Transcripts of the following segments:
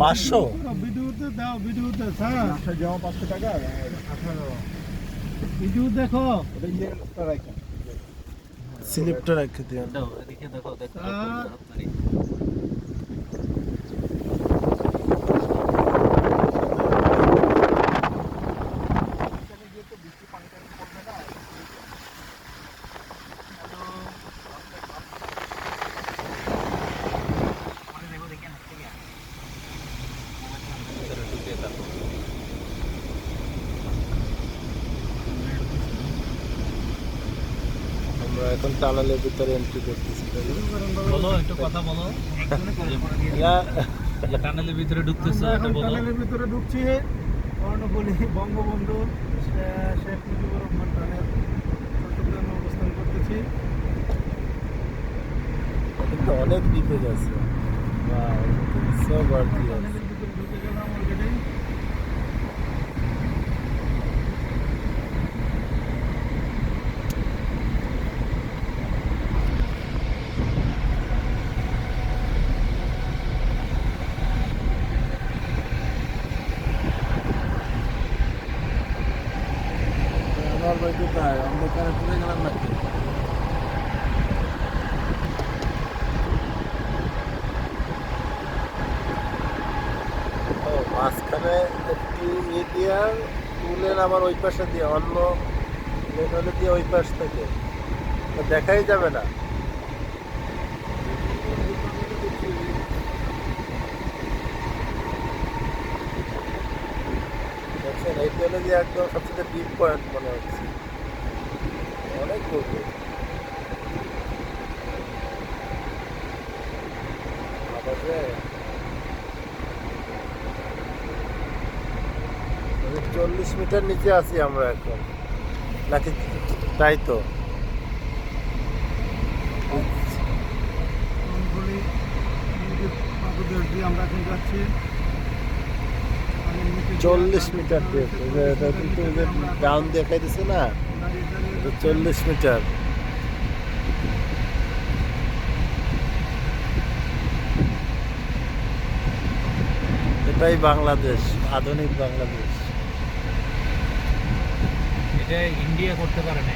পাঁচশো? ভিডিওতে দাও ভিডিওতে স্যার জমা পাঁচশো টাকা ভিডিও দেখো স্লিপটা রেখে দিও এদিকে দেখো দেখো স্যার আমরা এখন টানেলের ভিতরে এন্ট্রি করতেছি বলো একটু কথা বলো। টানেলের ভিতরে ঢুকতেছো টানেলের ভিতরে ঢুকছি। কর্ণফুলী বঙ্গবন্ধু শেখ মুজিবুর রহমান টানেল চট্টগ্রামে অবস্থান করতেছি। কিন্তু অনেক ডিপেজ আছে। ভিতরে ঢুকে গেলাম অলরেডি পড়ে গেলাম নাকি মাঝখানে একটি ইয়ে দিয়া তুলেন আবার ওই পাশে দিয়ে, অন্য লেন দিয়ে ওই পাশ থেকে। দেখাই যাবে না। দেখছেন এই হলে যে একদম সবচেয়ে ডিপ পয়েন্ট মনে হচ্ছে। অনেক গভীর চল্লিশ মিটার নিচে আছি আমরা এখন। নাকি তাই তো? আমরা এখন যাচ্ছি। চল্লিশ মিটার কিন্তু ডাউন না দাঁড়িয়ে এটা যাচ্ছি। চল্লিশ মিটার। এটাই বাংলাদেশ, আধুনিক বাংলাদেশ। এটা ইন্ডিয়া করতে পারে না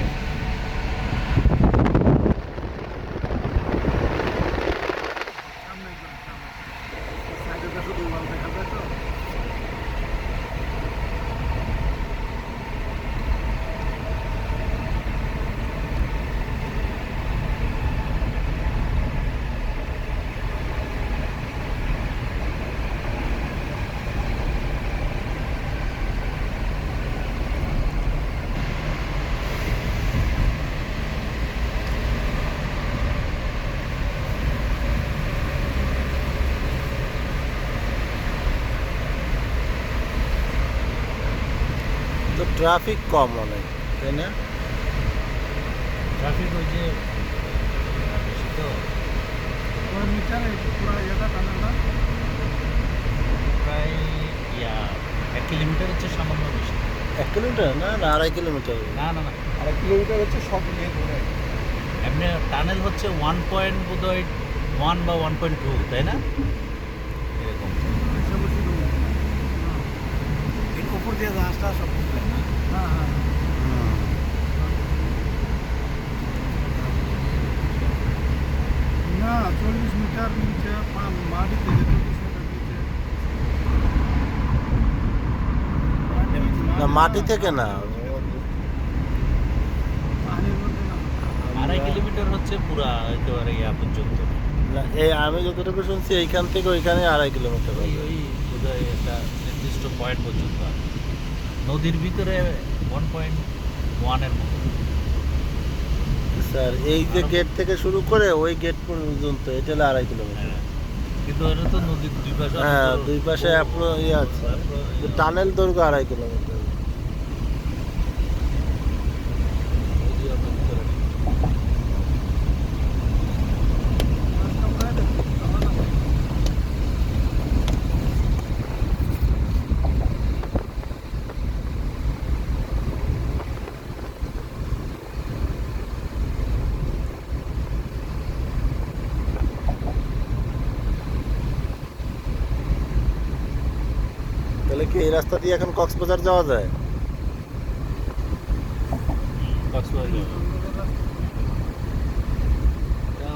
ট্রাফিক কম অনেক তাই না? ট্রাফিক ওই যে বেশি তো। প্রায় ইয়া এক কিলোমিটার হচ্ছে সামান্য বেশি। এক কিলোমিটার? না না আড়াই কিলোমিটার। না না না। আর কিলোমিটার হচ্ছে সব নিয়ে ধরে এমনি টানেল হচ্ছে ওয়ান পয়েন্ট ওয়ান বা ওয়ান পয়েন্ট টু তাই না? এরকম। উপর দিয়ে জাহাজটা সব না চল্লিশ মিটার নিচে মাটি থেকে চল্লিশ মিটার নিচে। না মাটি থেকে না আড়াই কিলোমিটার হচ্ছে পুরা একেবারে ইয়া পর্যন্ত। না, এই আমি যতটুকু শুনছি এইখান থেকে ওইখানে আড়াই কিলোমিটার ওই ওই বোধহয় একটা নির্দিষ্ট পয়েন্ট পর্যন্ত। নদীর ভিতরে ওয়ান পয়েন্ট ওয়ানের মতো। স্যার এই যে গেট থেকে শুরু করে ওই গেট পর্যন্ত এটা হলো আড়াই কিলোমিটার হ্যাঁ কিন্তু এটা তো নদীর দুই পাশে হ্যাঁ দুই পাশে আপনার ইয়ে আছে। টানেল দৈর্ঘ্য আড়াই কিলোমিটার তাহলে কি এই রাস্তা দিয়ে এখন কক্সবাজার যাওয়া যায়?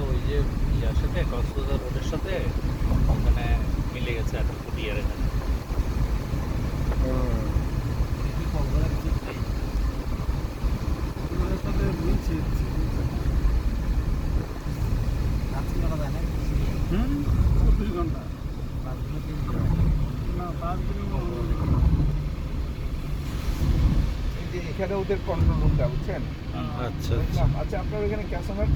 ওই যে ইয়ার সাথে কক্সবাজার রোডের সাথে ওখানে মিলে গেছে এখন এখানে। হুম। চব্বিশ ঘণ্টা। না পাঁচ দিন এখানে ওদের কন্ট্রোল রুমটা বুঝছেন? আচ্ছা আচ্ছা। আপনার এখানে ক্যাসমের